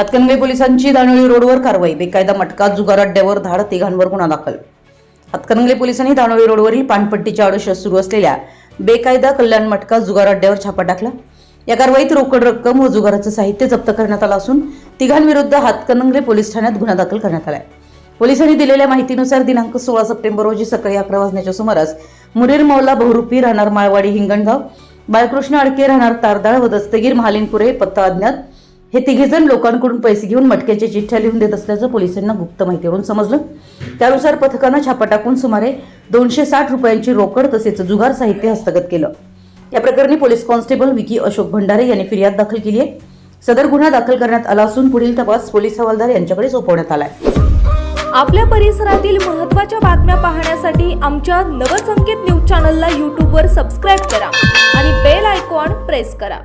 हातकणंगले पोलिसांची दानोळी रोडवर कारवाई बेकायदा मटका जुगार अड्ड्यावर धाड तिघांवर गुन्हा दाखल. हातकणंगले पोलिसांनी दानोळी रोडवरील पानपट्टीच्या आडोशात सुरू असलेल्या बेकायदा कल्याण मटका जुगार अड्ड्यावर छापा टाकला. या कारवाईत रोकड रक्कम व जुगाराचं साहित्य जप्त करण्यात आलं असून तिघांविरुद्ध हातकणंगले पोलीस ठाण्यात गुन्हा दाखल करण्यात आलाय. पोलिसांनी दिलेल्या माहितीनुसार दिनांक सोळा सप्टेंबर रोजी सकाळी अकरा वाजण्याच्या सुमारास मुरीर मौला बहुरूपी राहणार माळवाडी हिंगणगाव बाळकृष्ण अडके राहणार तारदाळ व दस्तगीर महालिनपुरे पत्ता अज्ञात हे तिघेजण लोकांकडून पैसे घेऊन मटक्याच्या चिठ्ठ्या लिहून देत असल्याचं पोलिसांना गुप्त माहितीवरून समजलं. त्यानुसार पथकानं छापा टाकून सुमारे दोनशे साठ रुपयांची रोकड तसेच जुगार साहित्य हस्तगत केलं. या प्रकरणी पोलीस कॉन्स्टेबल विकी अशोक भंडारे यांनी फिर्याद दाखल केली आहे. सदर गुन्हा दाखल करण्यात आला असून पुढील तपास पोलीस हवालदार यांच्याकडे सोपवण्यात आलाय. आपल्या परिसरातील महत्त्वाच्या बातम्या पाहण्यासाठी आमच्या नवसंकेत न्यूज चॅनलला यूट्यूबवर सबस्क्राईब करा आणि बेल आयकॉन प्रेस करा.